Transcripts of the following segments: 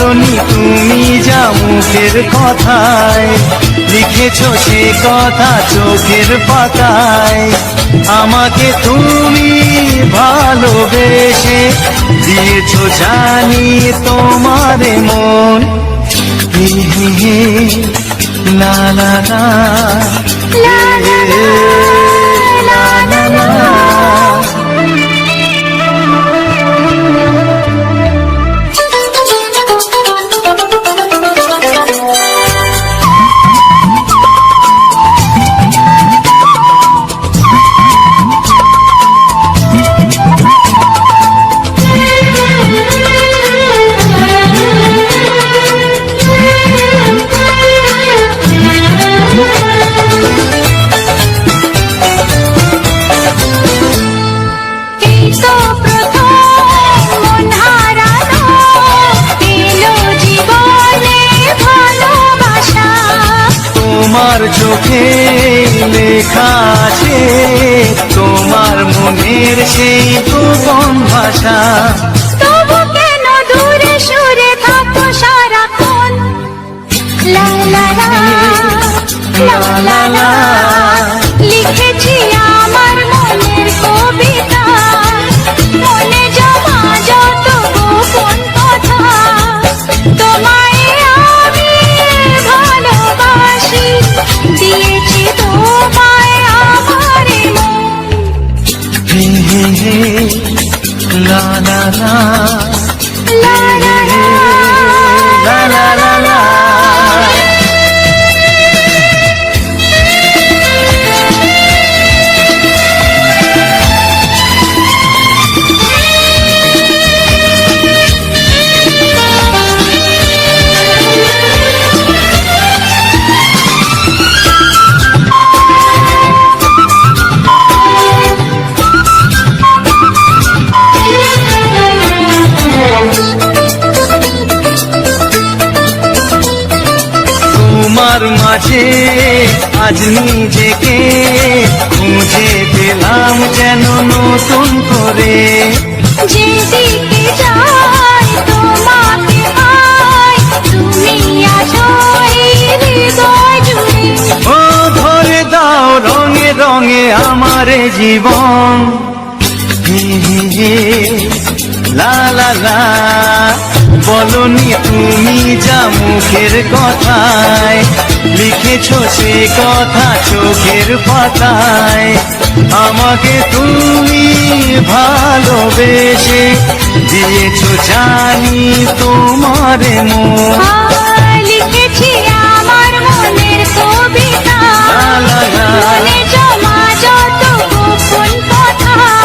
বলনি তুমি যা মুখের কথায়। লিখেছো সে কথা চোখের পাতায়। আমাকে তুমি ভালোবেসে দিয়েছ জানি তোমার মন। হে হে লা লা মনের সেই গোপন ভাষা। তবু কেন দূরে সরে থাকো সারাক্ষণ? লা লিখেছি আমার মনের কবিতা। মনে জমা যত গোপন কথা। তোমায় तारा মাঝে আজ নিজেকে খুঁজে পেলাম যেন নতুন করে। যেদিকে যাই তোমাকে পাই তুমি ও ধরে দাও রঙে রঙে আমার জীবন। লা লা লা। বলনি তুমি যা মুখের কথায়। লিখেছো সে কথা চোখের পাতায়। আমাকে তুমি ভালোবেসে দিয়েছ জানি তোমার মন। লিখেছি আমার মনের কবিতা।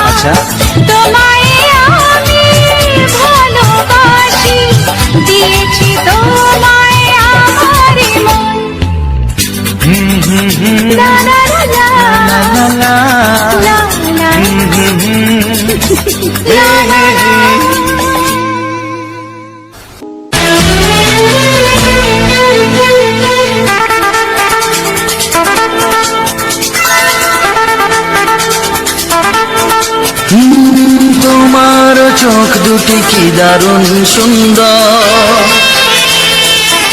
আচ্ছা। তোমায় আমি ভালোবাসি। দিয়েছি তোমায় হুম হুম লা লা লা লা লা লা লা লা লা হুম হুম হুম লা লা লা তোমার চোখ দুটি কি দারুণ সুন্দর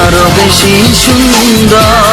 আরও বেশি সুন্দর।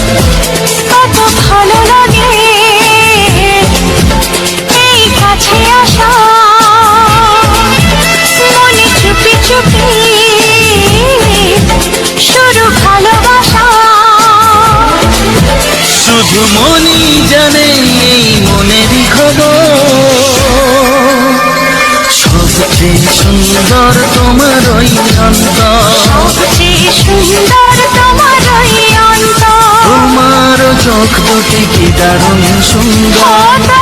সবচেয়ে সুন্দর তোমার ওই অন্তর সবচেয়ে সুন্দর তোমার ওই অন্তর তোমার চোখ দুটি কি দারুণ সুন্দর?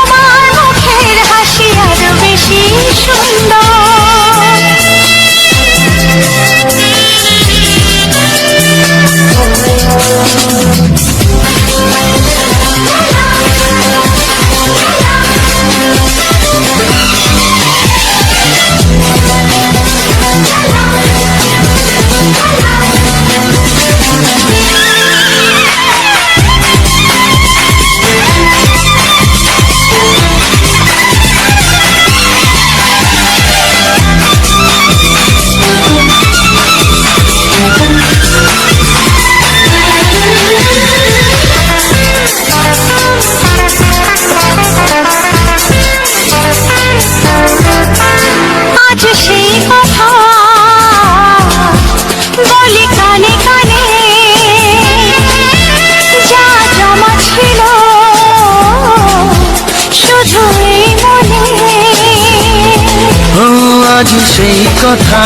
কথা।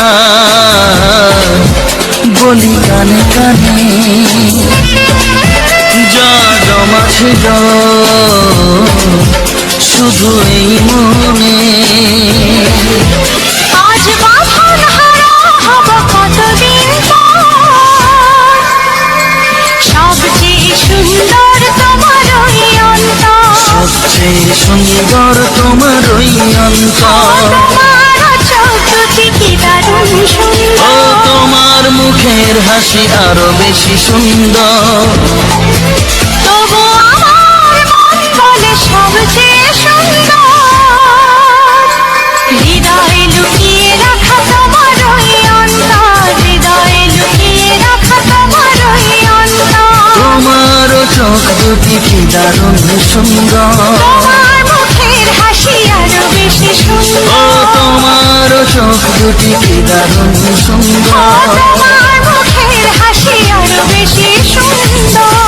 বলি কানে কানে যা জমা শুধু এই মনে। আজ বাঁধন হারা হব কতদিন সবচেয়ে সুন্দর তোমার সবচেয়ে সুন্দর তোমার অন্তর। তোমার কি দারুণ ও তোমার মুখের হাসি আরও বেশি সুন্দর। তবু আমার মন বলে সবচেয়ে সুন্দর। হৃদয়ে লুকিয়ে রাখা তোমার ওই অন্তর। হৃদয়ে লুকিয়ে রাখা তোমার ওই অন্তর। তোমার চোখ দুটি কি দারুণ সুন্দর। তোমার মুখের হাসি আরও বেশি ও সুন্দর। তোমার চোখ দুটি কি দারুণ সুন্দর? মুখের হাসি আরও বেশি সুন্দর।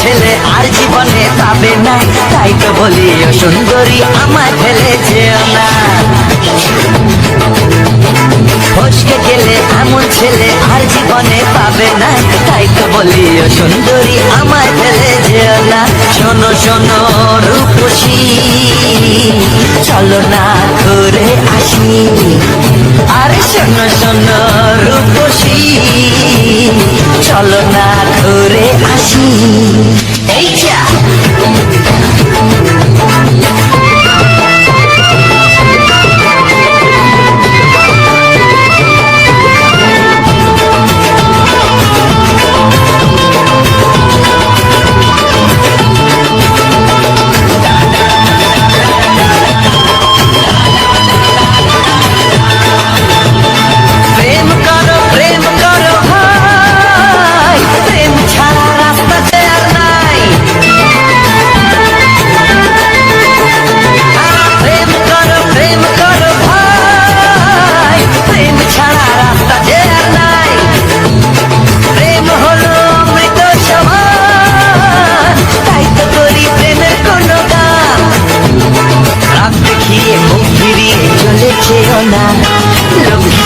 ছেলে আর জীবনে পাবে না। তাই তো বলি সুন্দরী আমার ছেলে যেও না ফসকে গেলে এমন ছেলে আর জীবনে পাবে না। তাই তো বলি ও সুন্দরী আমায় ফেলে যেও না। শোনো শোনো, রূপসী, চলো না ঘুরে আসি। আরে শোনো শোনো, রূপসী, চলো না ঘুরে আসি। এই যা।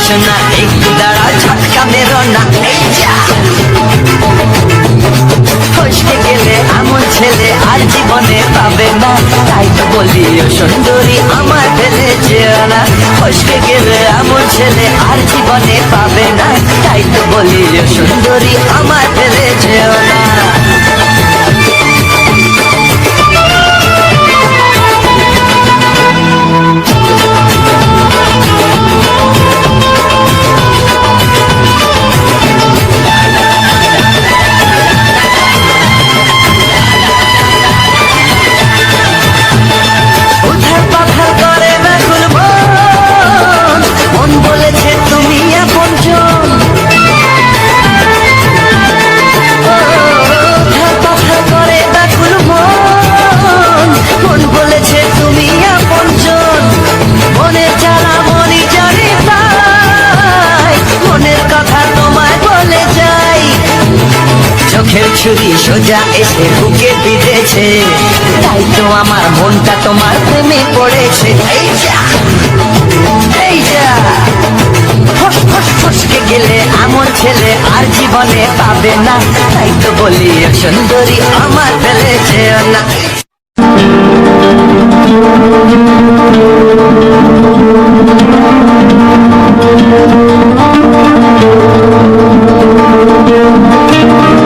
লক্ষ্মী সোনা একটু দাঁড়া ঝটকা মেরো না ফসকে গেলে এমন ছেলে আর জীবনে পাবে না তাই তো বলি ও সুন্দরী আমার ফেলে যেও না ফসকে গেলে এমন ছেলে আর জীবনে পাবে না তাই তো বলি ও সুন্দরী আমার ফেলে যেও না বুকে বিঁধেছে তাই তো আমার মনটা তোমার প্রেমে পড়েছে। গেলে এমন ছেলে আর জীবনে পাবে না। তাই তো বলি সুন্দরী আমার ফেলেছে না। যদি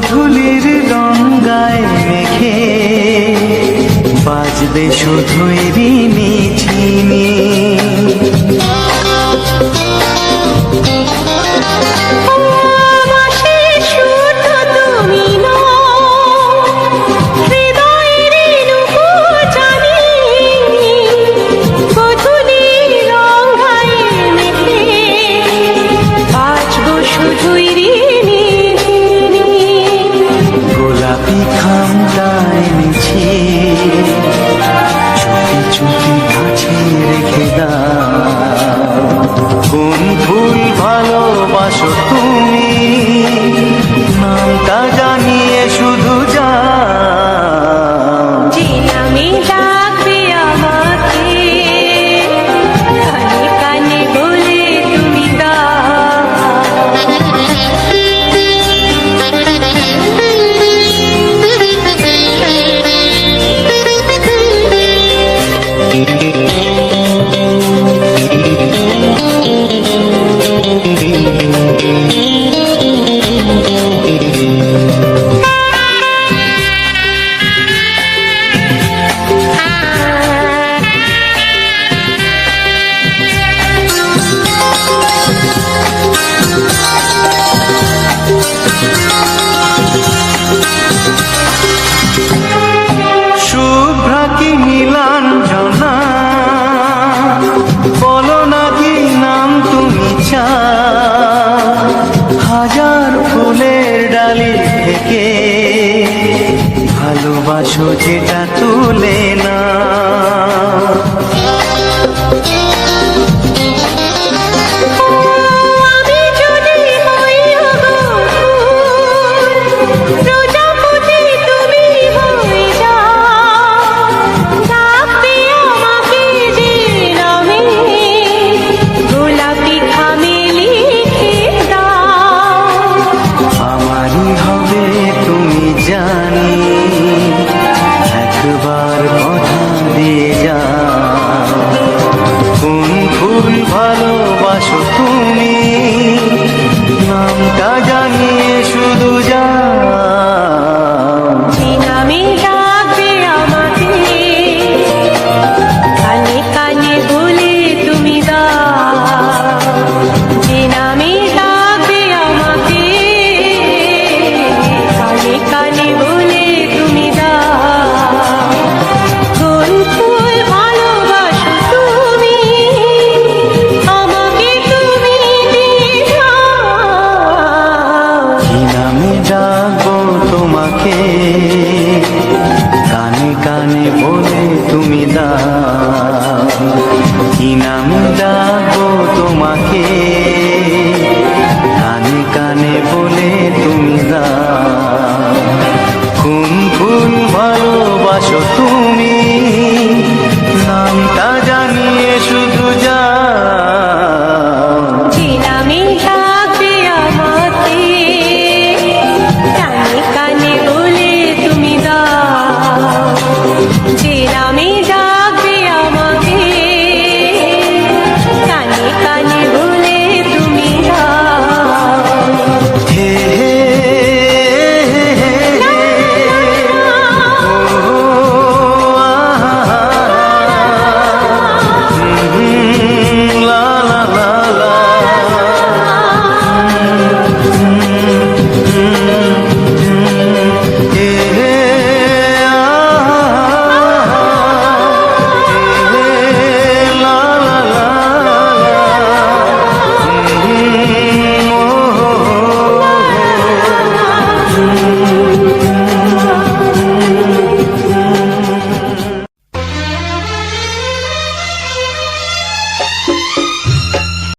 ধুলির গঙ্গায় মেখে। বাজবে শুধুই রিমি চিনি